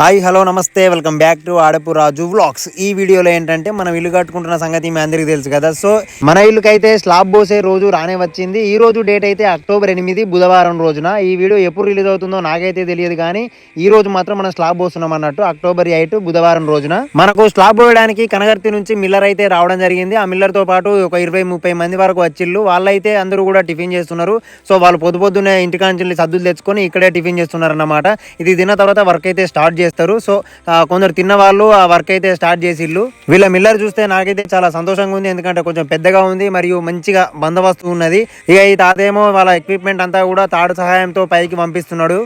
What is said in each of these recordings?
Hi hello నమస్తే. Welcome back to Adapu Raju vlogs ఈ వీడియోలో ఏంటంటే మనం ఇల్లు కట్టుకుంటున్న సంగతి మీ అందరికీ తెలుసు కదా. సో మన ఇల్లుకైతే స్లాబ్ పోసే రోజు రానే వచ్చింది. ఈ రోజు డేట్ అయితే అక్టోబర్ ఎనిమిది బుధవారం రోజున. ఈ వీడియో ఎప్పుడు రిలీజ్ అవుతుందో నాకైతే తెలియదు కానీ ఈ రోజు మాత్రం మనం స్లాబ్ పోస్తున్నాం అన్నట్టు అక్టోబర్ ఎయిట్ బుధవారం రోజున. మనకు స్లాబ్ పోయడానికి కనగర్తి నుంచి మిల్లర్ అయితే రావడం జరిగింది. ఆ మిల్లర్తో పాటు ఒక ఇరవై ముప్పై మంది వరకు వచ్చిళ్ళు. వాళ్ళైతే అందరూ కూడా టిఫిన్ చేస్తున్నారు. సో వాళ్ళు పొద్దు పొద్దున్నే ఇంటికాంచి సద్దులు తెచ్చుకొని ఇక్కడే టిఫిన్ చేస్తున్నారు అన్నమాట ఇది తిన్న తర్వాత వర్క్ అయితే స్టార్ట్ చేస్తారు. సో కొందరు తిన్న వాళ్ళు ఆ వర్క్ అయితే స్టార్ట్ చేసిళ్ళు. వీళ్ళ మిల్లర్ చూస్తే నాకైతే చాలా సంతోషంగా ఉంది. ఎందుకంటే కొంచెం పెద్దగా ఉంది మరియు మంచిగా బందోబస్తు ఉన్నది. ఇక ఈ తాతేమో వాళ్ళ ఎక్విప్మెంట్ అంతా కూడా తాడు సహాయంతో పైకి పంపిస్తున్నాడు.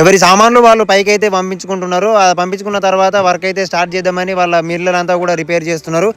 ఎవరి సామాన్లు వాళ్ళు పైకి అయితే పంపించుకుంటున్నారు అది పంపించుకున్న తర్వాత వర్క్ అయితే స్టార్ట్ చేద్దామని వాళ్ళ మిల్లర్ అంతా కూడా రిపేర్ చేస్తున్నారు.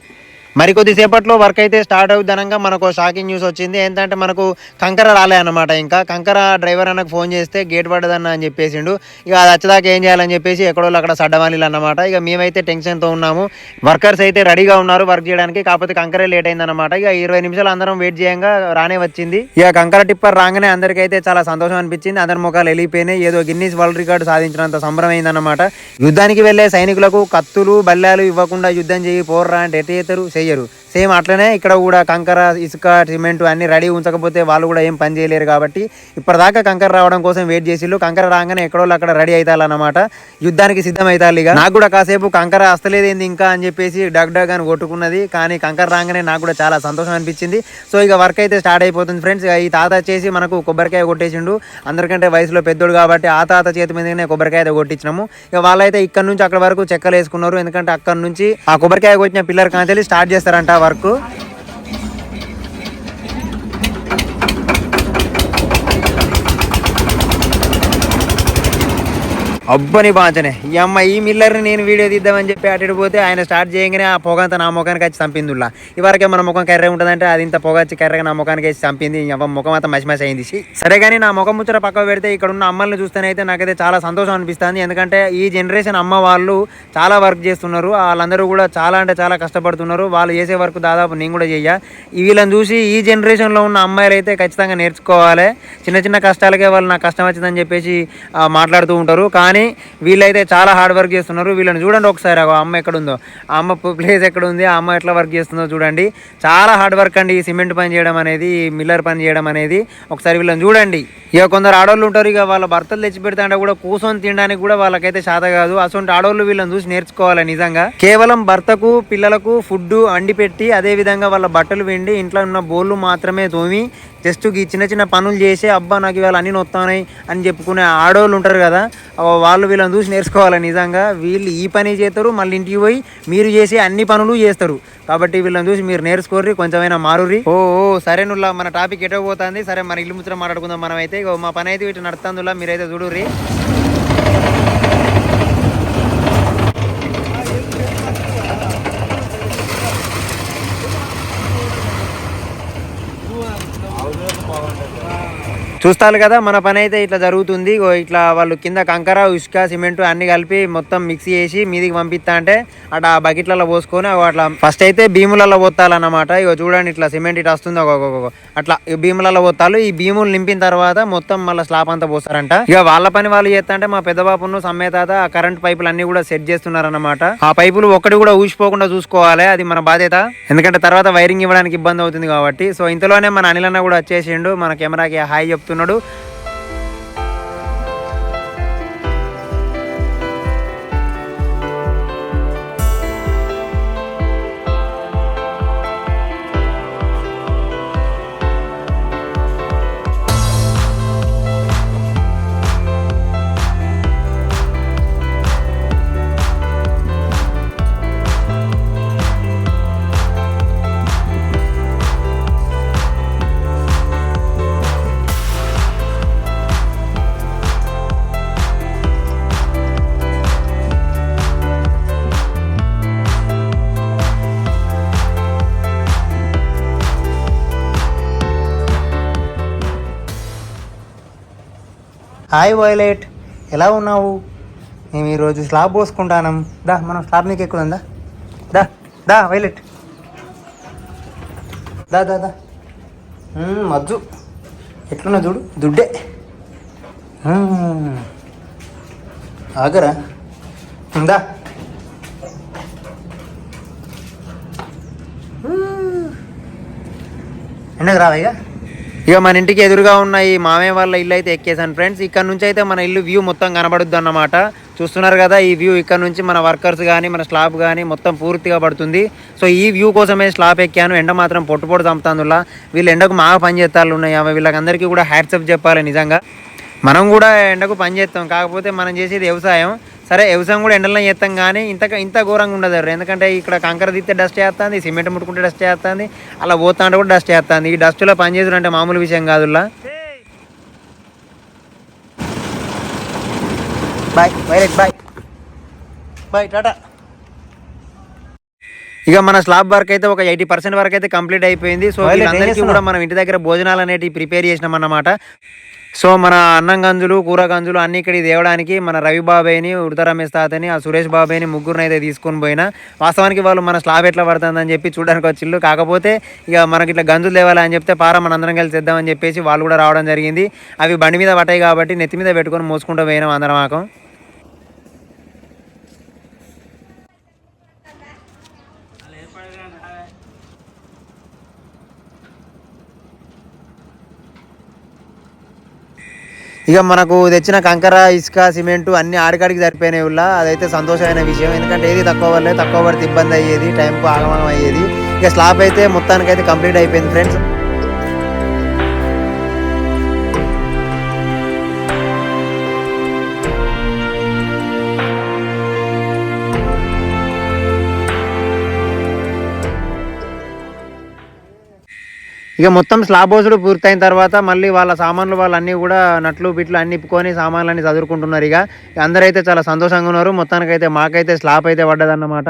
మరికొద్ది సేపట్లో వర్క్ అయితే స్టార్ట్ అవుద్దనంగా మనకు షాకింగ్ న్యూస్ వచ్చింది. ఏంటంటే మనకు కంకర రాలే అన్నమాట ఇంకా. కంకర డ్రైవర్ అన్నకు ఫోన్ చేస్తే గేట్ పడదన్న అని చెప్పేసిండు. ఇక అది వచ్చేదాకా ఏం చేయాలని చెప్పేసి ఎక్కడో అక్కడ సడ్డవాణిలు అన్నమాట. ఇక మేమైతే టెన్షన్తో ఉన్నాము. వర్కర్స్ అయితే రెడీగా ఉన్నారు వర్క్ చేయడానికి. కాకపోతే కంకరే లేట్ అయిందన్నమాట. ఇక ఇరవై నిమిషాలు అందరం వెయిట్ చేయంగా రానే వచ్చింది. ఇక కంకర టిప్పర్ రాగానే అందరికైతే చాలా సంతోషం అనిపించింది. అందరి ముఖాలు వెళ్ళిపోయినాయి ఏదో గిన్నీస్ వరల్డ్ రికార్డు సాధించినంత సంబరం అయిందన్నమాట. యుద్ధానికి వెళ్ళే సైనికులకు కత్తులు బల్లాలు ఇవ్వకుండా యుద్ధం చేయి పోర్రా అంటే ఎట్ట చేస్తారు? చెయ్యరు సేమ్ అట్లనే ఇక్కడ కూడా కంకర ఇసుక సిమెంట్ అన్ని రెడీ ఉంచకపోతే వాళ్ళు కూడా ఏం పని చేయలేరు కాబట్టి ఇప్పటిదాకా కంకర రావడం కోసం వెయిట్ చేసిళ్ళు. కంకర రాగానే ఎక్కడో అక్కడ రెడీ అవుతారన్నమాట యుద్ధానికి సిద్ధం అవుతారు ఇక. నాకు కూడా కాసేపు కంకర వస్తలేదేంది ఇంకా అని చెప్పేసి డగ్ డగ్ అని కొట్టుకున్నది. కానీ కంకర రాగానే నాకు కూడా చాలా సంతోషం అనిపించింది. సో ఇక వర్క్ అయితే స్టార్ట్ అయిపోతుంది ఫ్రెండ్స్ ఈ తాత వచ్చేసి మనకు కొబ్బరికాయ కొట్టేసిండు. అందరికంటే వయసులో పెద్దోడు కాబట్టి ఆ తాత చేతి మీదనే కొబ్బరికాయ అయితే కొట్టించినాము. ఇక వాళ్ళైతే ఇక్కడ నుంచి అక్కడ వరకు చెక్కలు వేసుకున్నారు ఎందుకంటే అక్కడ నుంచి ఆ కొబ్బరికాయ కొట్టిన పిల్లర్ కాంచెల్లి స్టార్ట్ చేస్తారంట. వరకు అబ్బని బాంచనే. ఈ అమ్మ ఈ మిల్లర్ని నేను వీడియో తీద్దామని చెప్పి అటు పోతే ఆయన స్టార్ట్ చేయగానే ఆ పొగ అంతా నా ముఖానికి వచ్చి చంపిందిలా ఇవరకే మన ముఖం కర్రే ఉంటుందంటే అది ఇంత పొగ వచ్చి కర్రగా నా ముఖానికి వేసి చంపింది. ఈ అవ్వ ముఖం అంతా మసి అయింది. సరే కానీ నా ముఖం ముచ్చట పక్క పెడితే ఇక్కడ ఉన్న అమ్మల్ని చూస్తేనైతే నాకైతే చాలా సంతోషం అనిపిస్తుంది. ఎందుకంటే ఈ జనరేషన్ అమ్మ వాళ్ళు చాలా వర్క్ చేస్తున్నారు. వాళ్ళందరూ కూడా చాలా అంటే చాలా కష్టపడుతున్నారు. వాళ్ళు చేసే వర్క్ దాదాపు నేను కూడా చెయ్య. వీళ్ళని చూసి ఈ జనరేషన్లో ఉన్న అమ్మాయిలు అయితే ఖచ్చితంగా నేర్చుకోవాలి. చిన్న చిన్న కష్టాలకే వాళ్ళు నాకు కష్టం వచ్చిందని చెప్పేసి మాట్లాడుతూ ఉంటారు. కానీ వీళ్ళైతే చాలా హార్డ్ వర్క్ చేస్తున్నారు. వీళ్ళని చూడండి ఒకసారి. ఆ అమ్మ ఎక్కడుందో? ఆ అమ్మ ప్లేస్ ఎక్కడ ఉంది ఆ అమ్మ ఎట్లా వర్క్ చేస్తుందో చూడండి. చాలా హార్డ్ వర్క్ అండి ఈ సిమెంట్ పని చేయడం అనేది మిల్లర్ పని చేయడం అనేది. ఒకసారి వీళ్ళని చూడండి. ఇక కొందరు ఆడవాళ్ళు ఉంటారు. ఇక వాళ్ళ భర్తలు తెచ్చి పెడతాంటే కూడా కూర్చొని తినడానికి కూడా వాళ్ళకైతే శాత కాదు. అసలు ఆడవాళ్ళు వీళ్ళని చూసి నేర్చుకోవాలి నిజంగా. కేవలం భర్తకు పిల్లలకు ఫుడ్ అండి పెట్టి అదే విధంగా వాళ్ళ బట్టలు వెండి ఇంట్లో ఉన్న బోళ్ళు మాత్రమే తోమి జస్ట్ చిన్న చిన్న పనులు చేసి అబ్బా నాకు ఇవాళ అన్ని నొత్తానాయి అని చెప్పుకునే ఆడవాళ్ళు ఉంటారు కదా వాళ్ళు వీళ్ళని చూసి నేర్చుకోవాలి నిజంగా. వీళ్ళు ఈ పని చేస్తారు మళ్ళీ ఇంటికి పోయి మీరు చేసే అన్ని పనులు చేస్తారు. కాబట్టి వీళ్ళని చూసి మీరు నేర్చుకోర్రి కొంచెమైనా మారుర్రి. ఓ సరే నుల్లా మన టాపిక్ ఎటో పోతుంది. సరే మన ఇల్లు ముచ్చట మాట్లాడుకుందాం మనం అయితే మా పని అయితే వీటి నడుతుందిలా మీరైతే చూడుర్రి. చూస్తారు కదా మన పని అయితే ఇట్లా జరుగుతుంది. ఇట్లా వాళ్ళు కింద కంకర ఇసుక సిమెంట్ అన్ని కలిపి మొత్తం మిక్స్ చేసి మీదికి పంపిస్తా అంటే అట్లా ఆ బకెట్లలో పోసుకొని అట్లా ఫస్ట్ అయితే భీములలో పోతాలన్నమాట. ఇగో చూడండి ఇట్లా సిమెంట్ ఇట్లా వస్తుంది ఒక అట్లా భీములలో పోతాలు. ఈ భీములు నింపిన తర్వాత మొత్తం మళ్ళీ స్లాబ్ అంతా పోస్తారంట. ఇక వాళ్ళ పని వాళ్ళు చేస్తా అంటే మా పెద్ద బాపును సమ్మేతాత ఆ కరెంట్ పైపులు అన్ని కూడా సెట్ చేస్తున్నారన్నమాట. ఆ పైపులు ఒక్కటి కూడా ఊసిపోకుండా చూసుకోవాలి. అది మన బాధ్యత. ఎందుకంటే తర్వాత వైరింగ్ ఇవ్వడానికి ఇబ్బంది అవుతుంది కాబట్టి. సో ఇంతలోనే మన అనిలన్న కూడా వచ్చేసిండు. మన కెమెరాకి హాయ్ చెప్తున్నాడు. చేస్తున్నాడు హాయ్ వైలెట్ ఎలా ఉన్నావు? మేము ఈరోజు స్లాబ్ పోసుకుంటాను. దా మనం స్లాబ్ నీకు ఎక్కువ దా దా వైలెట్. దా దా దా. మజ్జు. ఎట్లున్నా చూడు దుడ్డే. ఆగరా? ఉందా ఎండకు రావయ్యా ఇక మన ఇంటికి ఎదురుగా ఉన్న ఈ మామయ్య వాళ్ళ ఇల్లు అయితే ఎక్కేసాను ఫ్రెండ్స్. ఇక్కడ నుంచి అయితే మన ఇల్లు వ్యూ మొత్తం కనబడుద్ది అన్నమాట. చూస్తున్నారు కదా ఈ వ్యూ ఇక్కడ నుంచి మన వర్కర్స్ కానీ మన స్లాబ్ కానీ మొత్తం పూర్తిగా పడుతుంది. సో ఈ వ్యూ కోసమే స్లాబ్ ఎక్కాను. ఎండ మాత్రం పొట్టు పొట్టు చంపుతాందులా వీళ్ళు ఎండకు మాగా పని చేస్తాలు ఉన్నాయి. అవి వీళ్ళకందరికీ కూడా హ్యాట్సప్ చెప్పాలి నిజంగా. మనం కూడా ఎండకు పని చేస్తాం కాకపోతే మనం చేసేది వ్యవసాయం. సరే వ్యవసాయం కూడా ఎండలో చేస్తాం కానీ ఇంత ఇంత ఘోరంగా ఉండదు. ఎందుకంటే ఇక్కడ కంకర తీస్తే డస్ట్ చేస్తుంది సిమెంట్ ముట్టుకుంటే డస్ట్ చేస్తుంది అలా పోతా కూడా డస్ట్ చేస్తుంది. ఈ డస్ట్లో పని చేసుడు అంటే మామూలు విషయం కాదులా బాయ్ వైలెట్ బాయ్. బాయ్ టాటా. ఇక మన స్లాబ్ వర్క్ అయితే ఒక ఎయిటీ పర్సెంట్ వరకు అయితే కంప్లీట్ అయిపోయింది. సో వీళ్ళందరికీ కూడా? మనం ఇంటి దగ్గర భోజనాలు అనేవి ప్రిపేర్ చేసినాం అన్నమాట. సో మన అన్నం గంజులు కూర గంజులు అన్ని ఇక్కడ తేవడానికి మన రవి బాబాయ్ని ఉడతరమేష్ తాతని ఆ సురేష్ బాబాయ్ని ముగ్గురిని అయితే తీసుకొని పోయినా. వాస్తవానికి వాళ్ళు మన స్లాబ్ ఎట్లా పడుతుందని చెప్పి చూడడానికి వచ్చిళ్ళు. కాకపోతే ఇక మనకి ఇట్లా గంజులు తేవాలి అని చెప్తే పార మన అందరం కలిసి తెద్దామని చెప్పేసి వాళ్ళు కూడా రావడం జరిగింది. అవి బండి మీద పట్టాయి కాబట్టి నెత్తి మీద పెట్టుకొని మోసుకుంటూ పోయినాం అందరం మాకం ఇక మనకు తెచ్చిన కంకర ఇసుక సిమెంట్ అన్ని ఆడికాడికి సరిపోయినాయి ఉల్లా. అదైతే సంతోషమైన విషయం. ఎందుకంటే ఏది తక్కువ వల్లే తక్కువ పడితే ఇబ్బంది అయ్యేది టైంకు ఆగమనం అయ్యేది. ఇక స్లాబ్ అయితే మొత్తానికైతే కంప్లీట్ అయిపోయింది ఫ్రెండ్స్. ఇక మొత్తం స్లాబ్ హౌస్లు పూర్తయిన తర్వాత మళ్ళీ వాళ్ళ సామాన్లు వాళ్ళు అన్నీ కూడా నట్లు బిట్లు అన్ని ఇప్పుకొని సామాన్లు అన్ని చదువుకుంటున్నారు ఇక అందరైతే చాలా సంతోషంగా ఉన్నారు. మొత్తానికైతే మాకైతే స్లాబ్ అయితే పడ్డదన్నమాట.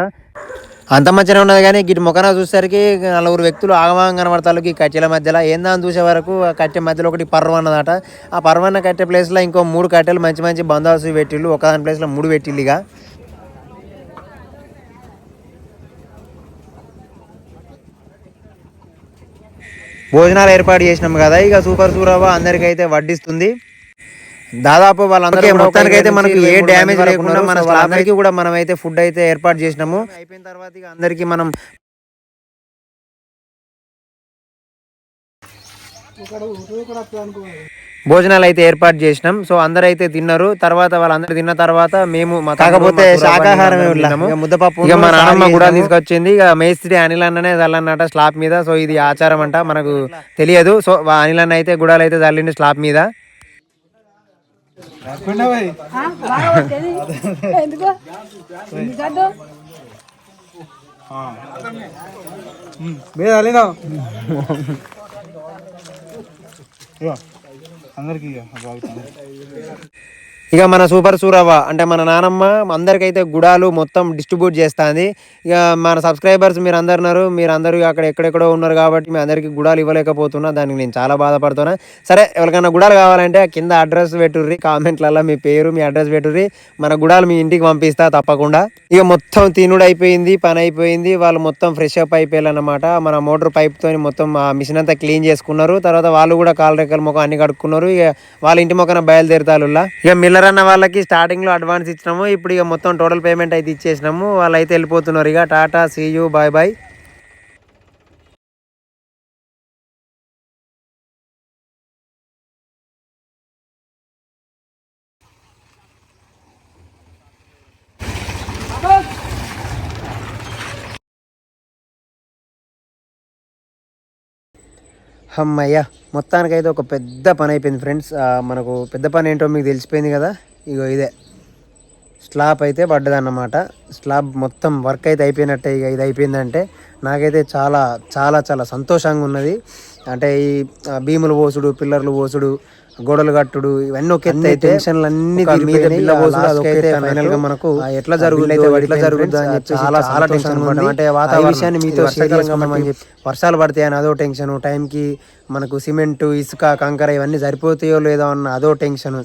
అంత మంచిగా ఉన్నది కానీ గిటి మొక్కన చూసేసరికి నలుగురు వ్యక్తులు ఆగమాగం కనబడతారు. ఈ కట్టెల మధ్యలో ఏందని చూసే వరకు ఆ కట్టె మధ్యలో ఒకటి పర్వ అన్నదట ఆ పర్వన్న కట్టె ప్లేస్లో ఇంకో మూడు కట్టెలు మంచి మంచి బందోబస్తు పెట్టిళ్ళు. ఒకదాని ప్లేస్లో మూడు పెట్టిళ్ళు ఇక. భోజనాలు ఏర్పాటు చేసినాం కదా. ఇక సూపర్ సూరవ అందరికైతే వడ్డిస్తుంది. దాదాపు వాళ్ళందరూ మొత్తానికి అయితే మనకు ఏ డ్యామేజ్ లేకుండా మన అందరికీ కూడా మనం అయితే ఫుడ్ అయితే ఏర్పాటు చేసినాము. అయిపోయిన తర్వాత ఇక అందరికీ మనం భోజనాలు అయితే ఏర్పాటు చేసినాం. సో అందరూ అయితే తిన్నారు. తర్వాత వాళ్ళందరూ తిన్న తర్వాత మేము కాకపోతే శాకాహారమే ముద్దపప్పు ఇక మా నాన్నమ్మ కూడా తీసుకొచ్చింది. ఇక మేస్త్రి అనిల్ అన్ననే చల్లన్నట స్లాబ్ మీద. సో ఇది ఆచారం అంట మనకు తెలియదు. సో అనిల్ అన్న అయితే గుడాలు అయితే చల్లిండి స్లాబ్ మీద. మీద అలీనా అందరికి బాగుతుంది ఇక మన సూపర్ సూరవ్వ అంటే మన నానమ్మ అందరికైతే గుడాలు మొత్తం డిస్ట్రిబ్యూట్ చేస్తుంది. ఇక మన సబ్స్క్రైబర్స్ మీరు అందరు ఉన్నారు మీరు అందరూ అక్కడ ఎక్కడెక్కడో ఉన్నారు కాబట్టి మీ అందరికీ గుడాలు ఇవ్వలేకపోతున్నా దానికి నేను చాలా బాధపడుతున్నా. సరే ఎవరికైనా గుడాలు కావాలంటే కింద అడ్రస్ పెట్టుర్రి కామెంట్లలో మీ పేరు మీ అడ్రస్ పెట్టుర్రి మన గుడాలు మీ ఇంటికి పంపిస్తా తప్పకుండా. ఇక మొత్తం తినుడు అయిపోయింది పని అయిపోయింది వాళ్ళు మొత్తం ఫ్రెష్ అప్ అయిపోయారన్నమాట. మన మోటార్ పైప్ తోని మొత్తం ఆ మిషన్ అంతా క్లీన్ చేసుకున్నారు. తర్వాత వాళ్ళు కూడా కాలు రెక్కల ముఖం అన్ని కడుక్కున్నారు. ఇక వాళ్ళ ఇంటి ముఖాన బయలుదేరుతారు ఇక చిల్లర అన్న వాళ్ళకి స్టార్టింగ్లో అడ్వాన్స్ ఇచ్చినాము. ఇప్పుడు ఇక మొత్తం టోటల్ పేమెంట్ అయితే ఇచ్చేసినాము. వాళ్ళు అయితే వెళ్ళిపోతున్నారు. ఇక టాటా సీయూ బాయ్ బాయ్. అమ్మయ్య మొత్తానికైతే ఒక పెద్ద పని అయిపోయింది ఫ్రెండ్స్ మనకు పెద్ద పని ఏంటో మీకు తెలిసిపోయింది కదా? ఇగో ఇదే. స్లాబ్ అయితే పడ్డదన్నమాట. స్లాబ్ మొత్తం వర్క్ అయితే అయిపోయినట్టే ఇక ఇది అయిపోయిందంటే నాకైతే చాలా చాలా చాలా సంతోషంగా ఉన్నది. అంటే ఈ భీములు పోసుడు పిల్లర్లు పోసుడు గోడలు కట్టుడు ఇవన్నీ ఒక ఎత్తు అయితే టెన్షన్లు అన్ని ఫైనల్గా మనకు ఎట్లా జరుగుతుంది ఎట్లా జరుగుతుంది అని చెప్పి చాలా చాలా టెన్షన్ అంటే మీతో వర్షాలు పడతాయని అదో టెన్షన్ టైంకి మనకు సిమెంట్ ఇసుక కంకర ఇవన్నీ సరిపోతాయో లేదో అన్న అదో టెన్షన్